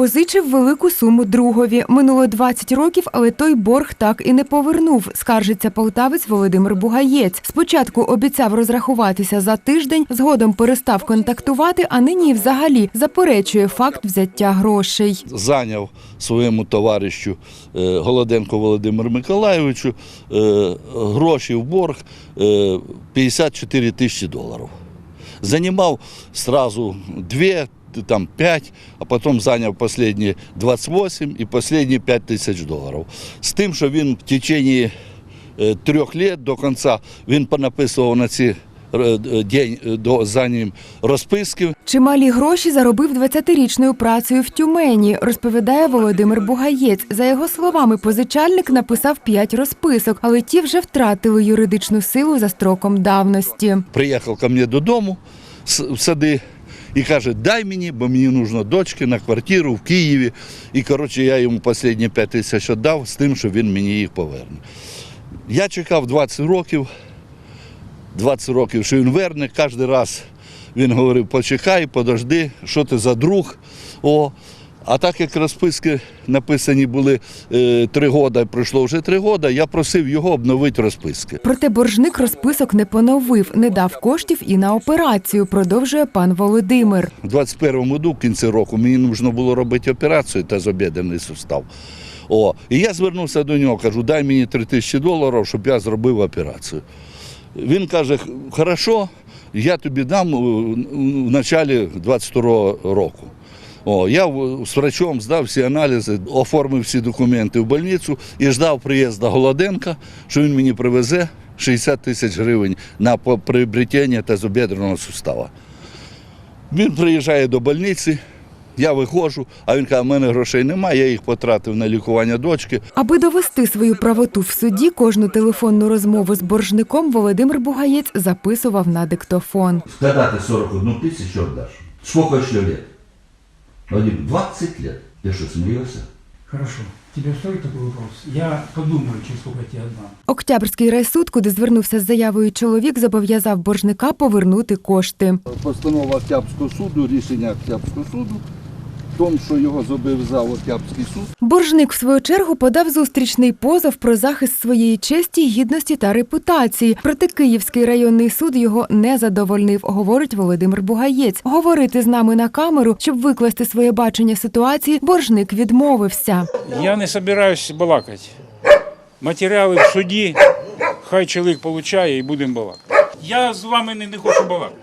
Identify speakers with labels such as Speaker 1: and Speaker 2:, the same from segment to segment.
Speaker 1: Позичив велику суму другові. Минуло 20 років, але той борг так і не повернув. Скаржиться полтавець Володимир Бугаєць. Спочатку обіцяв розрахуватися за тиждень, згодом перестав контактувати, а нині взагалі заперечує факт взяття грошей.
Speaker 2: зайняв своєму товаришу е, Голоденко Володимиру Миколайовичу е, гроші в борг е, 54 тисячі доларів. Занімав сразу 2, там 5, а потім зайняв останні 28 і останні 5 тисяч доларів. З тим, що він в течение е, трьох років до кінця він понаписував на ці е, е, день до за ним розписки.
Speaker 1: Чималі гроші заробив 20-річною працею в Тюмені, розповідає Володимир Бугаєць. За його словами, позичальник написав 5 розписок, але ті вже втратили юридичну силу за строком давності.
Speaker 2: приїхав ко мені додому в сади і каже, дай мені, бо мені нужно дочки на квартиру в Києві. І коротше, я йому останні 5 тисяч віддав з тим, що він мені їх поверне. Я чекав 20 років, 20 років, що він верне. Кожен раз він говорив, почекай, подожди, що ти за друг. О, а так як розписки написані були е, три роки, пройшло вже три роки, я просив його обновити розписки.
Speaker 1: Проте боржник розписок не поновив, не дав коштів і на операцію, продовжує пан Володимир.
Speaker 2: У 21-му году, в кінці року, мені потрібно було робити операцію та об'єднаний сустав. О, і я звернувся до нього, кажу, дай мені 3 тисячі доларів, щоб я зробив операцію. Він каже, хорошо, я тобі дам у- в началі 22-го року. О, я з врачом здав всі аналізи, оформив всі документи в больницю і ждав приїзду Голоденка, що він мені привезе 60 тисяч гривень на приобретення та зоб'єднаного сустава. Він приїжджає до больниці, я виходжу, а він каже, в мене грошей немає, я їх потратив на лікування дочки.
Speaker 1: Аби довести свою правоту в суді, кожну телефонну розмову з боржником Володимир Бугаєць записував на диктофон.
Speaker 3: Ты 41 тысячу отдашь? Сколько лет? Вадим, 20 лет. Ты что, смеешься?
Speaker 4: Хорошо. Тебе стоит такой вопрос? Я подумаю, через сколько я тебе отдам.
Speaker 1: Октябрський райсуд, куди звернувся з заявою чоловік, зобов'язав боржника повернути кошти.
Speaker 2: Постанова Октябрського суду, рішення Октябрського суду, тому, що його зобов'язав Октябрський суд.
Speaker 1: Боржник, в свою чергу, подав зустрічний позов про захист своєї честі, гідності та репутації. Проте Київський районний суд його не задовольнив, говорить Володимир Бугаєць. Говорити з нами на камеру, щоб викласти своє бачення ситуації, боржник відмовився.
Speaker 5: Я не собираюсь балакати. Матеріали в суді, хай чоловік получає і будемо балакати. Я з вами не, не хочу балакати.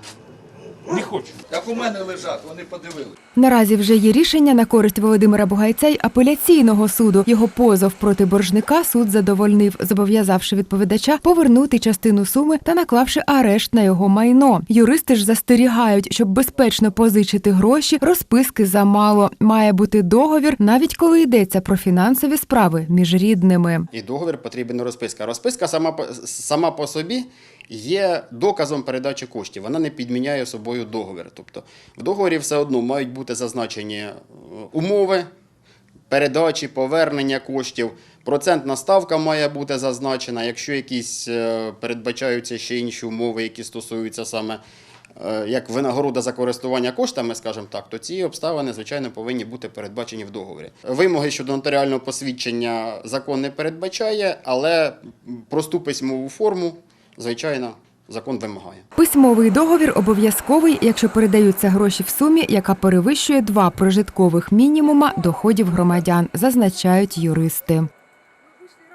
Speaker 5: Не хочу.
Speaker 2: Як у мене лежать, вони подивилися.
Speaker 1: Наразі вже є рішення на користь Володимира Бугайця й апеляційного суду. Його позов проти боржника суд задовольнив, зобов'язавши відповідача повернути частину суми та наклавши арешт на його майно. Юристи ж застерігають, щоб безпечно позичити гроші, розписки замало. Має бути договір, навіть коли йдеться про фінансові справи між рідними.
Speaker 6: І договір потрібна розписка. Розписка сама по, сама по собі є доказом передачі коштів. Вона не підміняє собою договір. Тобто в договорі все одно мають бути зазначені е, умови передачі, повернення коштів. Процентна ставка має бути зазначена. Якщо якісь е, передбачаються ще інші умови, які стосуються саме е, як винагорода за користування коштами, скажімо так, то ці обставини, звичайно, повинні бути передбачені в договорі. Вимоги щодо нотаріального посвідчення закон не передбачає, але просту письмову форму, звичайно, закон вимагає.
Speaker 1: Письмовий договір обов'язковий, якщо передаються гроші в сумі, яка перевищує два прожиткових мінімума доходів громадян, зазначають юристи.